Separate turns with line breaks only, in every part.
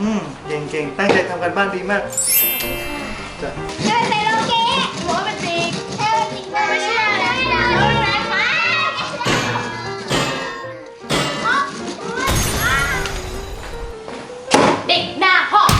อืมเก่งเก่งตั้งใจทำกันบ้านดีมากจ้ะ
เธอใส่โลเกะหัวเป็นจริงเธอจริงนะไม่ใช่นะเราไหนมาเด็กหน้าห้อง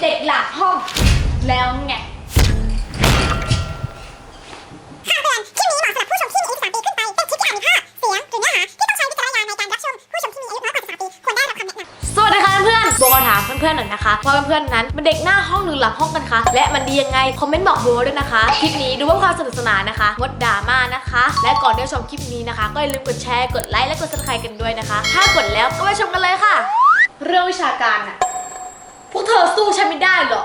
เด็กหลังห้อง แล้วไง โบมาถามเพื่อนๆหน่อยนะคะว่าเพื่อนๆนั้นมันเด็กหน้าห้องหรือหลังห้องกันคะ และมันดียังไง คอมเมนต์บอกโบด้วยนะคะคลิปนี้ดูว่าความสนุกสนานนะคะงดดราม่านะคะ และก่อนที่จะชมคลิปนี้นะคะ ก็อย่าลืมกดแชร์กดไลค์และกดซับสไครต์กันด้วยนะคะ ถ้ากดแล้วก็ไปชมกันเลยค่ะ เรื่องวิชาการน่ะพวกเธอสู้ฉันไม่ได้หรอก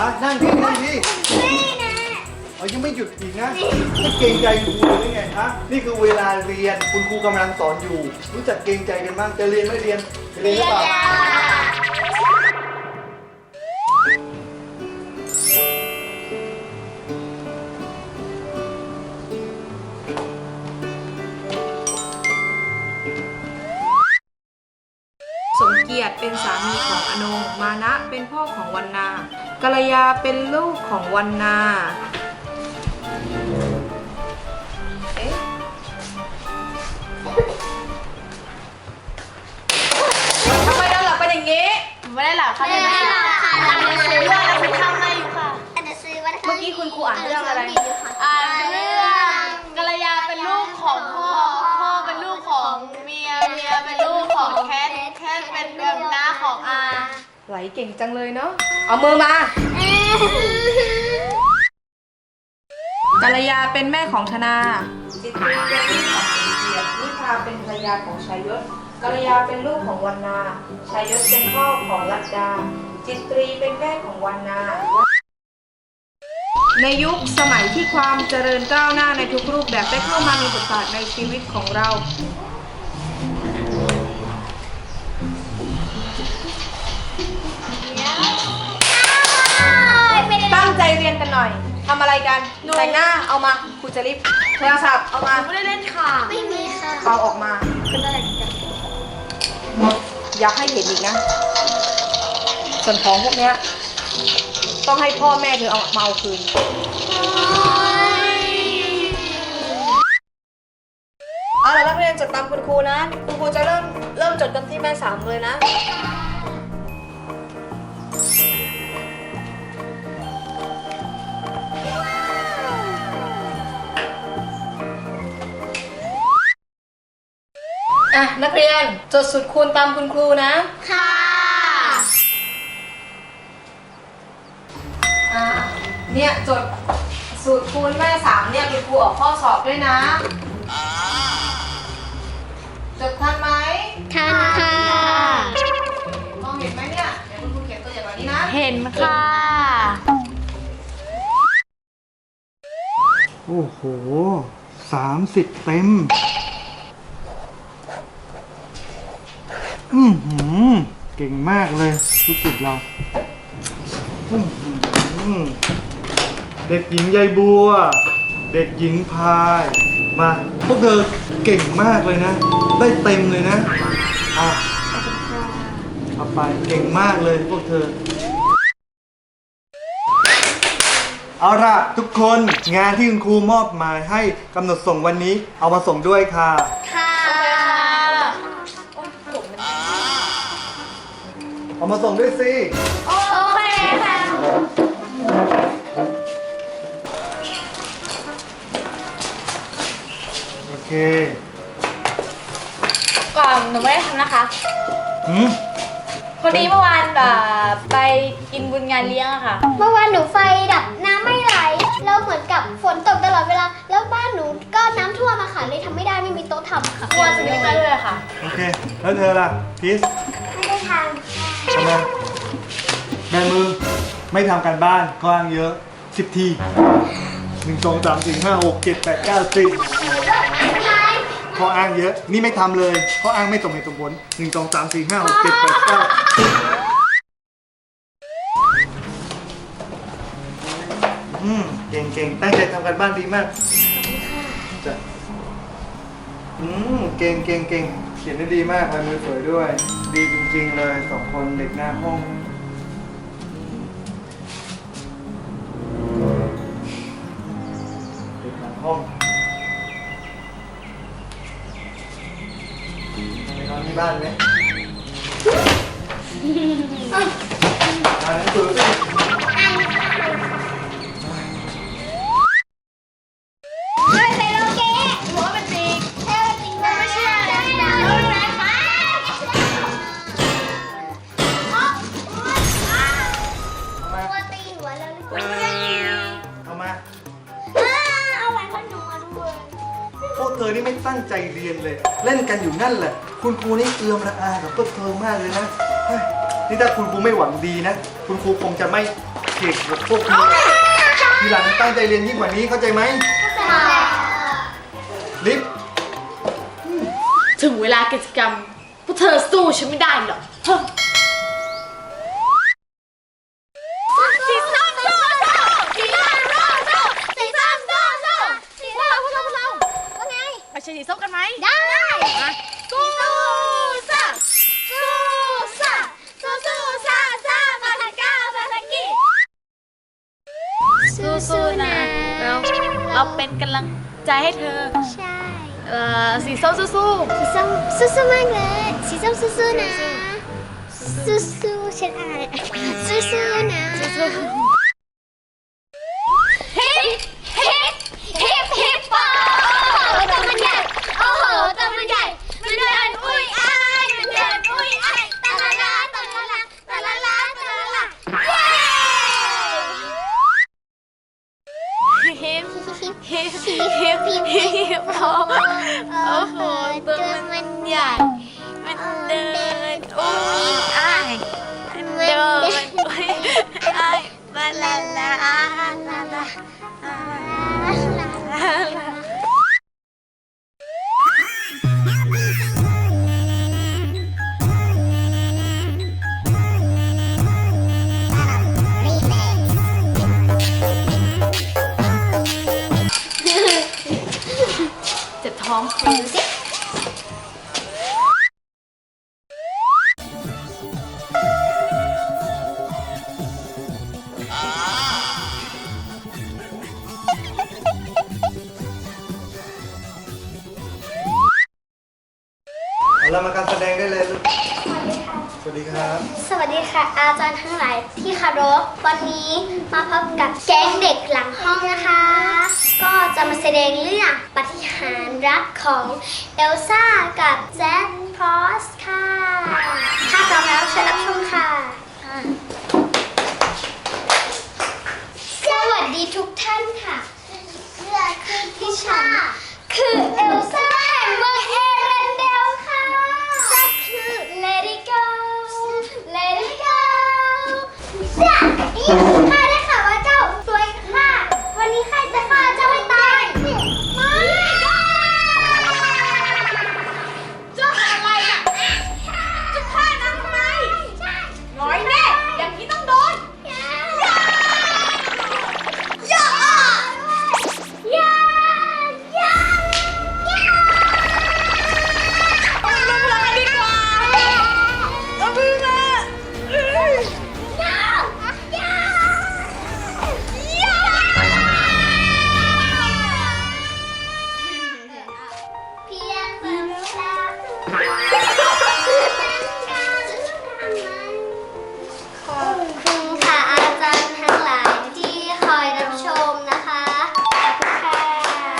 ฮะ
นั่งที่นั่งที่เอายังไม่หยุดอีกนะไม่เกรงใจครูเลยไงฮะนี่คือเวลาเรียนคุณครูกำลังสอนอยู่ รู้จักเกรงใจกันบ้างจะเรียนไม่เรียนจะเรียนหรือเปล่า
สมเกียรติเป็นสามีของอนง มานะเป็นพ่อของวันนา กัลยาเป็นลูกของวันนาเอ๊ะทำไมเราหลับกันอย่างงี้
ไม่ได้หลับค่ะ
ไม่ได้หลับค่ะ
อ่านหนังสือเรื่องอะไรคุณทำอะไรอยู่ค่ะ
อ่านหนังสือวัน
เมื่อกี้คุณครูอ่านเรื่องอะไร
ไหลเก่งจังเลยเนาะ เอามือมา กัลยาเป็นแม่ของธนา จิตรีเป็นลูกของสมเกียรตินิพาเป็นภรรยาของชายยศกัลยาเป็นลูกของวันนาชายยศเป็นพ่อของลัดดา จิตรีเป็นแม่ของวันนา ในยุคสมัยที่ความเจริญก้าวหน้าในทุกรูปแบบได้เข้ามามีบทบาทในชีวิตของเรา ใจเรียนกันหน่อย ทำอะไรกัน แต่งหน้า เอามาครูจะรีบโทรศัพท์ เอามา
ไม่ได้เล่นค่ะ
ไม่มีค่ะ
เอาออกมาอย่าให้เห็นอีกนะ ส่วนของพวกเนี้ย ต้องให้พ่อแม่เธอเอามาเอาคืน เอาล่ะนักเรียนจดตามคุณครูนะ คุณครูจะเริ่มเริ่มจดกันที่แม่สามเลยนะ อะนักเรียนจดสูตรคูณตามคุณครูนะ
ค่ะ
อะเนี่ยจดสูตรคูณแม่สามเนี่ยคุณครูออกข้อสอบด้วยนะ จดทันไหม
ทันค่ะ
มองเห็นไหมเนี่ย เดี๋ยวคุณครูเขียนตัวอย่างแบบนี้นะ
เห็นค่ะ
โอ้โหสามสิบเต็ม อือหือเก่งมากเลยลูกศิษย์เราอื้อหือเด็กหญิงยายบัว เด็กหญิงพาย มา พวกเธอเก่งมากเลยนะ ได้เต็มเลยนะอะเอาไปเก่งมากเลยพวกเธอ เอาล่ะทุกคนงานที่คุณครูมอบหมายให้กำหนดส่งวันนี้ เอามาส่งด้วยค่ะ เอามาส่งด้วยสิ
โอเคค่ะ
โอเค
ก่อนหนูไม่ได้ทำนะคะ
หืม
พอดีเมื่อวานแบบไปกินบุญงานเลี้ยงอะค่ะ
เมื่อวานหนูไฟดับน้ำไม่ไหลแล้วเหมือนกับฝนตกตลอดเวลา แล้วบ้านหนูก็น้ำท่วมอะค่ะเลยทำไม่ได้ไม่มีโต๊ะทำค่ะ
กลัวจะไม่ได้ด้วยค่ะ
โอเค แล้วเธอล่ะพีช
ไม่ได้ ท
ทำไมแบมือ ไม่ทำการบ้านข้ออ้างเยอะสิบทีหนึ่งสองสามสี่ห้าหกเจ็ดแปดเก้าสิบำข้ออ้างเยอะ นี่ไม่ทำเลยข้ออ้างไม่สมเหตุสมผลหนึ่งสองสามสี่ห้าหกเจ็ดแปดเก้าอืมเก่งเก่งตั้งใจทำกันบ้านดีมากจ้ะอืมเก่งเก่งเก่ง เขียนได้ดีมากลายมือสวยด้วย ดีจริง ๆ เลยสองคนเด็กหน้าห้อง
คุ
ณครูนี่เอื้อมระอากับพวกเธอมากเลยนะเฮ้ยนี่ถ้าคุณครูไม่หวังดีนะ คุณครูคงจะไม่เขกกับพวกเธอทีหลังตั้งใจเรียนยิ่งกว่านี้เข้าใจไหมลิฟ
ถึงเวลากิจกรรมพวกเธอสู้ฉันไม่ได้หรอก ใจให้เธอ
ใช่
เอ่อสีส้มสู้
สีส้มสู้ๆมากเลยสีส้มสู้ๆนะสู้ๆฉันอ่านสู้ๆนะ
ๆ
วันนี้มาพบกับแก๊งเด็กหลังห้องนะคะ ก็จะมาแสดงเรื่องปฏิหารรักของเอลซ่ากับแจ็คพรอสค่ะ ถ้าพร้อมแล้วเชิญรับชม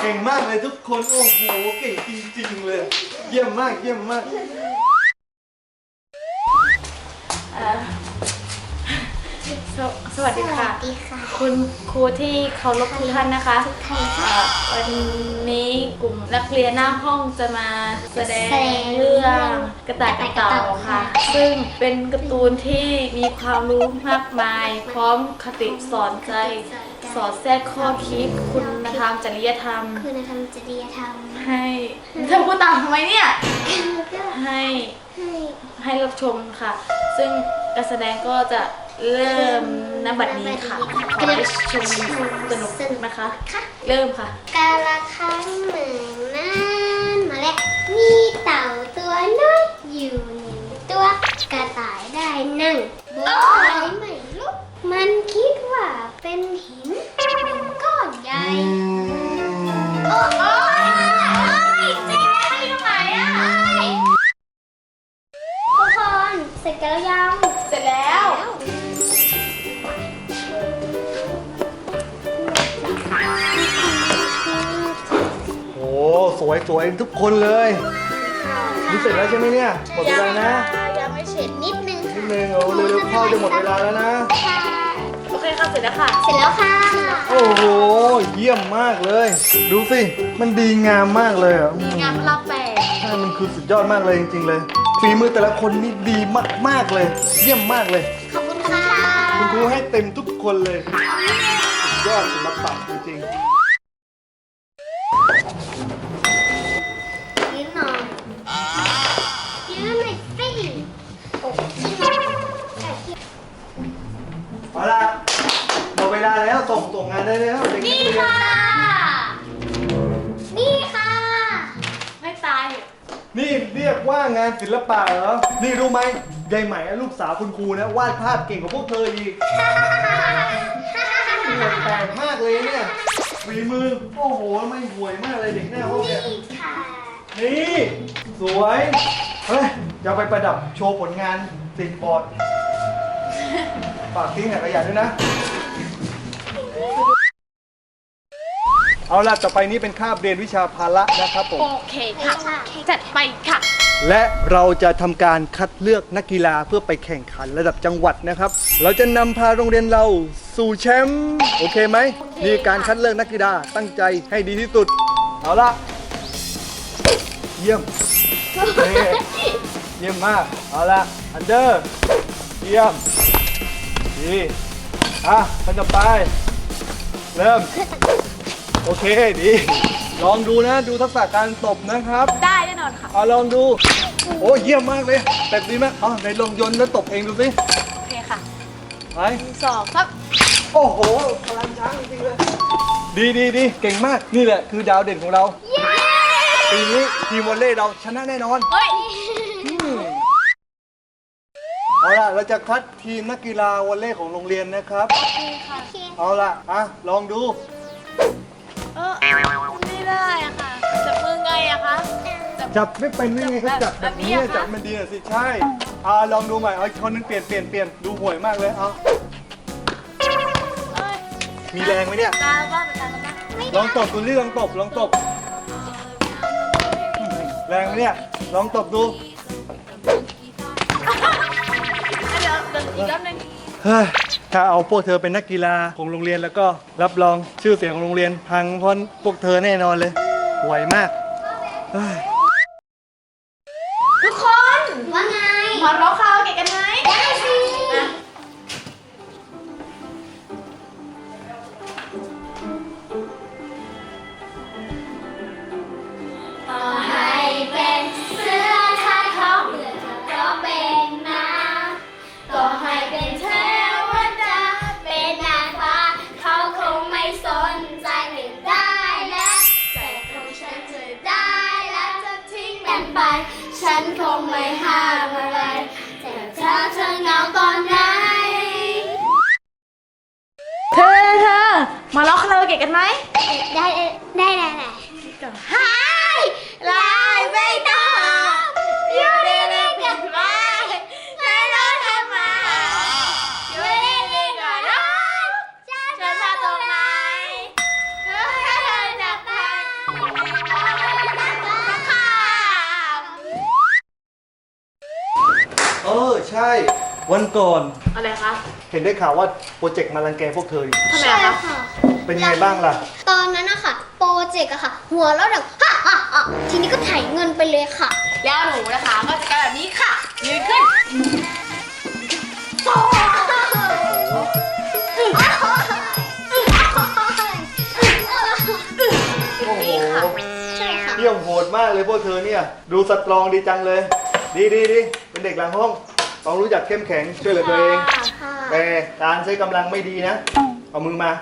เก่งมาก
เลยทุกคน โอ้โห เก่งจริง ๆ เลย เยี่ยมมาก เยี่ยมมาก
ดีค่ะ
ดีค่ะ
คุณครูที่เคารพทุกท่านนะคะเอ่อวันนี้กลุ่มนักเรียนหน้าห้องจะมาแสดงเรื่องกระต่ายกระเต่าค่ะ ซึ่งเป็นการ์ตูนที่มีความรู้มากมาย พร้อมคติสอนใจ สอดแทรกข้อคิด คุณธรรมจริยธรรม
คุณธรรมจริยธรรม
ให้เธอพูดตามทำไมเนี่ย
ก็
ให้
ให้
ให้รับชมค่ะ ซึ่งการแสดงก็จะ เริ่มนบัดนี้ค่ะขอให้ชมสนุกนะคะ
ค่ะ
เริ่มค่ะ
กาละครั้งหนึ่งนานมาแล้ว มีเต่าตัวน้อยอยู่หนึ่งตัวกระต่ายได้นั่งบนไม้ไม่ลุกมันคิดว่าเป็นหินเป็นก้อนใหญ่โอ้ คนเลย
นี่เสร็จแล้วใช่ไหมเนี่ย หมดเวลานะ
ยังไม่เสร็จนิดนึง
นิดนึงเอาเร็วๆเข้าจะหมดเวลาแล้วนะ
ค่ะ
โอเคค่ะเสร็จแล้วค่ะ
เสร็จแล้วค่ะ
โอ้โห เยี่ยมมากเลย ดูสิ มันดีงามมากเลยอะอืม
งานรับแปลก
ใช่มันคือสุดยอดมากเลยจริงๆเลย ฝีมือแต่ละคนนี่ดีมากๆเลย เยี่ยมมากเลย
ขอบคุณค่ะ
คุณครูให้เต็มทุกคนเลย สุดยอดศิลปะ งานศิลปะเหรอ นี่รู้ไหมยายใหม่ลูกสาวคุณครูนะวาดภาพเก่งกว่าพวกเธออีกห่วยแปลกมากเลยเนี่ยฝีมือ โอ้โห ไม่ห่วยมากเลยเด็กหน้าห้องเนี่ย
นี่ค่ะ
นี่ สวย เฮ้ยจะไปประดับโชว์ผลงานติดบอร์ดฝากทิ้งหน่อยขยะด้วยนะ เอาล่ะ ต่อไปนี้เป็นคาบเรียนวิชาภาระนะครับผม
โอเคค่ะ จัดไปค่ะ
และเราจะทำการคัดเลือกนักกีฬาเพื่อไปแข่งขันระดับจังหวัดนะครับ เราจะนำพาโรงเรียนเราสู่แชมป์โอเคไหมนี่การคัดเลือกนักกีฬาตั้งใจให้ดีที่สุด เอาละเยี่ยมนี่เยี่ยมมาก เอาละอันเดอร์เยี่ยมดีอะคนต่อไป เริ่ม โอเคดี ลองดูนะดูทักษะการตบนะครับ
ได้แน่นอนค่ะ
เอาลองดู โอ้เยี่ยมมากเลยเตะดีไหมเอาไหนลองโยนแล้วตบเองดูสิ
โอเคค่ะ
ไป
หนึ่งสองครับ
โอ้โหพลังช้างจริงๆเลย ดีดีดีเก่งมาก นี่แหละคือดาวเด่นของเรา ปีนี้ทีมวอลเล่เราชนะแน่นอน
เฮ้ย
อืมเอาล่ะ เราจะคัดทีมนักกีฬาวอลเล่ของโรงเรียนนะครับเอาล่ะอะลองดู
เออไม่ได้อะค่ะจับมือไงอะคะจับ
จับไม่เป็นได้ไงเขาจับแบบนี้
แบบนี้อะคะ
จับมันดีหน่อยสิใช่อ่าลองดูใหม่เอาอีกคนนึงเปลี่ยนเปลี่ยนเปลี่ยนดูห่วยมากเลยเอา
เอ้ย
มีแรงไหมเนี่ย
ตาบ้างตาบ้าง
ลองตบดูนี่ลองตบลองตบแรงไหมเนี่ยลองตบดู
เดี๋ยวเดี๋ยวอีกรอบหนึง
เฮ้ย ถ้าเอาพวกเธอเป็นนักกีฬาของโรงเรียนแล้วก็รับรองชื่อเสียงของโรงเรียนพังเพราะพวกเธอแน่นอนเลยห่วยมากเฮ้ย
ทุก กันไหม
ได้ได้
ได้
ได้หายลายไม่ต้องอยู่เล่นกันไหมไม่
ร้อนทำ
ไมอยู่เล่นเล่นก็ร้อฉันมาตรงไหนจะไปเออ
ใช่ วันก่อน
อะไรคะ
เห็นได้ข่าวว่าโปรเจกต์มารังแกพวกเธออยู่
ทำไมคะ
เป็นยังไงบ้างล่ะ
ตอนนั้นนะคะโปรเจกต์อะค่ะ หัวเราะดังฮ่าฮ่าฮ่าทีนี้ก็ถ่ายเงินไปเลยค่ะ
แล้วหนูนะคะก็จะกลายแบบนี้ค่ะ ยืนขึ้น
โอ้โห
ใช่ค่ะ
เที่ยงโหดมากเลยพวกเธอเนี่ย ดูสตรองดีจังเลย ดีดีดีเป็นเด็กหลังห้องต้องรู้จักเข้มแข็งช่วยเหลือตัวเอง
ค่ะ
แต่การใช้กำลังไม่ดีนะ เอามือมา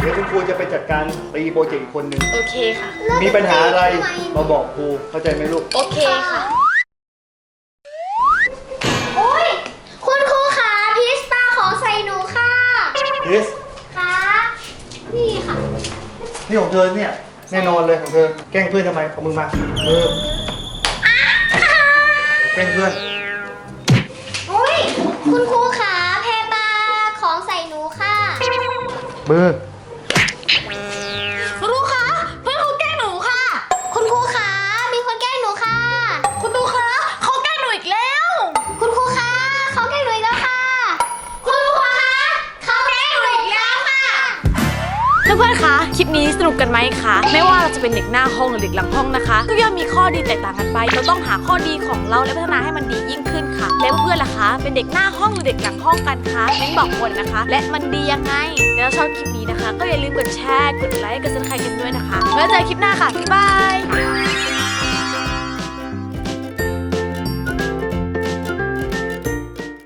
เดี๋ยวคุณครูจะไปจัดการตีโปรเจกต์อีกคนหนึ่ง
โอเคค่ะ
มีปัญหาอะไรมาบอกครูเข้าใจไหมลูก
โอเคค่ะ
โอ้ยคุณครูขาพีสปาขอใส่หนูค่ะ
คริส
ค่ะนี่ค่ะ
นี่ของเธอเนี่ยแน่นอนเลยของเธอ แกล้งเพื่อนทำไมเอามือมาเออแกล้งเพื่อน
โอ้ยคุณครูขาแพรปาของใส่หนูค่ะ
มือ
คลิปนี้สนุกกันไหมคะ ไม่ว่าเราจะเป็นเด็กหน้าห้องหรือเด็กหลังห้องนะคะก็ย่อมมีข้อดีแตกต่างกันไป เราต้องหาข้อดีของเราและพัฒนาให้มันดียิ่งขึ้นค่ะ แล้วเพื่อนล่ะคะ เป็นเด็กหน้าห้องหรือเด็กหลังห้องกันคะเม้นบอกคนนะคะ และมันดียังไงแล้วชอบคลิปนี้นะคะ ก็อย่าลืมกดแชร์ กดไลค์ กดซับสไครต์กันด้วยนะคะแล้วเจอคลิปหน้าค่ะบ๊ายบาย